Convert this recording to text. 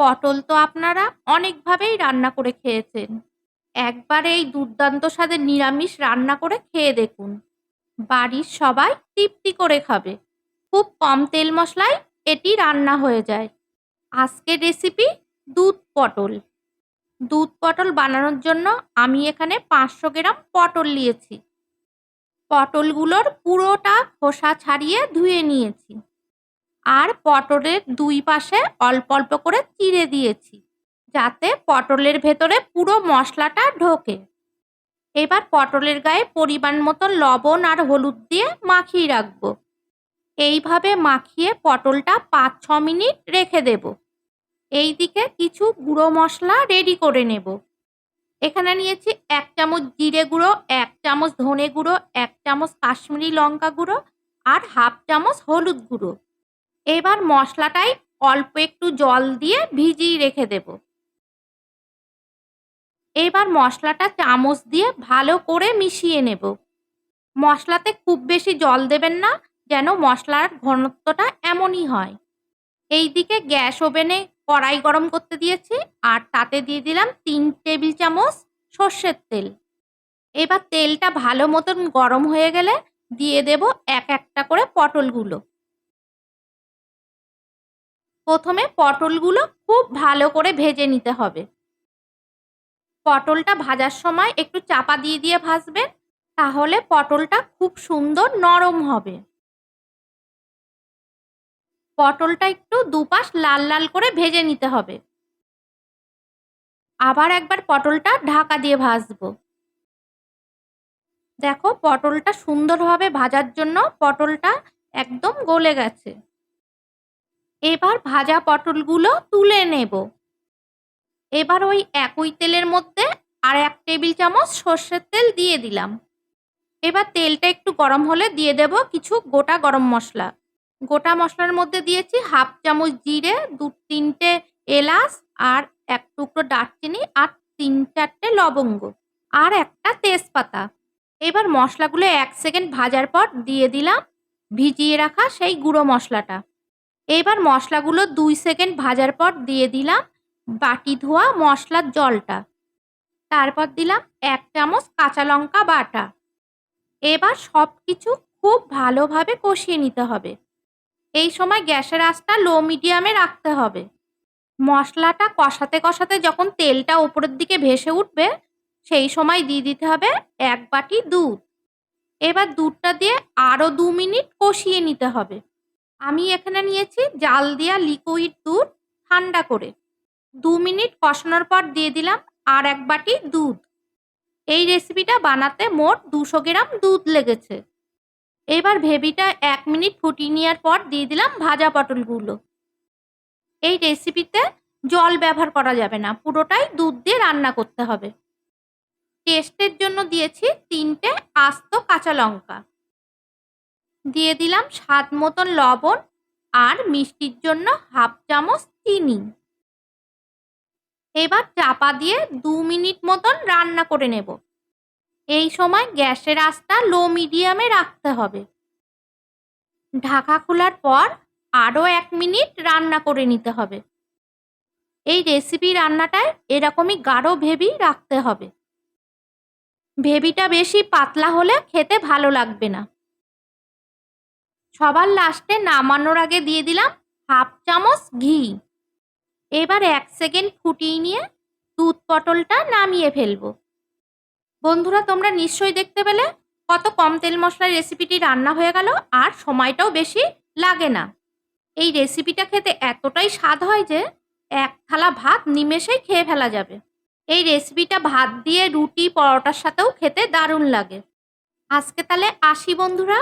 পটল তো আপনারা অনেকভাবেই রান্না করে খেয়েছেন। একবার এই দুর্দান্ত স্বাদের নিরামিষ রান্না করে খেয়ে দেখুন। বাড়ির সবাই তৃপ্তি করে খাবে। খুব কম তেল মশলায় এটি রান্না হয়ে যায়। আজকের রেসিপি দুধ পটল। দুধ পটল বানানোর জন্য আমি এখানে পাঁচশো গ্রাম পটল নিয়েছি। পটলগুলোর পুরোটা খোসা ছাড়িয়ে ধুয়ে নিয়েছি। আর পটলের দুই পাশে অল্প অল্প করে চিড়ে দিয়েছি, যাতে পটলের ভেতরে পুরো মশলাটা ঢোকে। এবার পটলের গায়ে পরিমাণ মতো লবণ আর হলুদ দিয়ে মাখিয়ে রাখব। এইভাবে মাখিয়ে পটলটা পাঁচ ছ মিনিট রেখে দেব। এই দিকে কিছু গুঁড়ো মশলা রেডি করে নেব। এখানে নিয়েছি এক চামচ জিরে গুঁড়ো, এক চামচ ধনে গুঁড়ো, এক চামচ কাশ্মীরি লঙ্কা গুঁড়ো আর হাফ চামচ হলুদ গুঁড়ো। এবার মশলাটাই অল্প একটু জল দিয়ে ভিজিয়ে রেখে দেব। এবার মশলাটা চামচ দিয়ে ভালো করে মিশিয়ে নেব। মশলাতে খুব বেশি জল দেবেন না, যেন মশলার ঘনত্বটা এমনই হয়। এই দিকে গ্যাস ওভেনে কড়াই গরম করতে দিয়েছি, আর তাতে দিয়ে দিলাম তিন টেবিল চামচ সর্ষের তেল। এবার তেলটা ভালো মতন গরম হয়ে গেলে দিয়ে দেব এক একটা করে পটলগুলো। প্রথমে পটলগুলো খুব ভালো করে ভেজে নিতে হবে। পটলটা ভাজার সময় একটু চাপা দিয়ে দিয়ে ভাজবেন তাহলে পটলটা খুব সুন্দর নরম হবে। পটলটা একটু দুপাশ লাল লাল করে ভেজে নিতে হবে। আবার একবার পটলটা ঢাকা দিয়ে ভাজবো। দেখো পটলটা সুন্দরভাবে ভাজার জন্য পটলটা একদম গলে গেছে। এবার ভাজা পটলগুলো তুলে নেব। এবার ওই একই তেলের মধ্যে আর এক টেবিল চামচ সর্ষের তেল দিয়ে দিলাম। এবার তেলটা একটু গরম হলে দিয়ে দেব কিছু গোটা গরম মশলা। গোটা মশলার মধ্যে দিয়েছি হাফ চামচ জিরে, দু তিনটে এলাচ আর এক টুকরো দারচিনি আর তিন চারটে লবঙ্গ আর একটা তেজপাতা। এবার মশলাগুলো এক সেকেন্ড ভাজার পর দিয়ে দিলাম। ভিজিয়ে রাখা সেই গুঁড়ো মশলাটা। এবার মশলাগুলো দুই সেকেন্ড ভাজার পর দিয়ে দিলাম বাটি ধোয়া মশলার জলটা। তারপর দিলাম এক চামচ কাঁচা লঙ্কা বাটা। এবার সব কিছু খুব ভালোভাবে কষিয়ে নিতে হবে। এই সময় গ্যাসের আঁচটা লো মিডিয়ামে রাখতে হবে। মশলাটা কষাতে কষাতে যখন তেলটা ওপরের দিকে ভেসে উঠবে, সেই সময় দিয়ে দিতে হবে এক বাটি দুধ। এবার দুধটা দিয়ে আরও দু মিনিট কষিয়ে নিতে হবে। আমি এখানে নিয়েছি জাল দেওয়া লিকুইড দুধ ঠান্ডা করে। দু মিনিট কষানোর পর দিয়ে দিলাম আর এক বাটি দুধ। এই রেসিপিটা বানাতে মোট দুশো গ্রাম দুধ লেগেছে। এবার ভেবিটা এক মিনিট ফুটিয়ে নেওয়ার পর দিয়ে দিলাম ভাজা পটলগুলো। এই রেসিপিতে জল ব্যবহার করা যাবে না, পুরোটাই দুধ দিয়ে রান্না করতে হবে। টেস্টের জন্য দিয়েছি তিনটে আস্ত কাঁচা লঙ্কা। দিয়ে দিলাম স্বাদ মতন লবণ আর মিষ্টির জন্য হাফ চামচ চিনি। এবার চাপা দিয়ে দু মিনিট মতন রান্না করে নেব। এই সময় গ্যাসের আঁচটা লো মিডিয়ামে রাখতে হবে। ঢাকা খোলার পর আরও এক মিনিট রান্না করে নিতে হবে। এই রেসিপি রান্নাটায় এরকমই গাঢ় ভেবি রাখতে হবে। ভেবিটা বেশি পাতলা হলে খেতে ভালো লাগবে না। সবার লাস্টে নামানোর আগে দিয়ে দিলাম হাফ চামচ ঘি। এবার এক সেকেন্ড ফুটিয়ে নিয়ে দুধ পটলটা নামিয়ে ফেলব। বন্ধুরা, তোমরা নিশ্চয়ই দেখতে পেলে কত কম তেল মশলার রেসিপিটি রান্না হয়ে গেল আর সময়টাও বেশি লাগে না। এই রেসিপিটা খেতে এতটাই স্বাদ হয় যে এক থালা ভাত নিমেষেই খেয়ে ফেলা যাবে। এই রেসিপিটা ভাত দিয়ে রুটি, পরোটার সাথেও খেতে দারুণ লাগে। আজকে তাহলে আসি বন্ধুরা।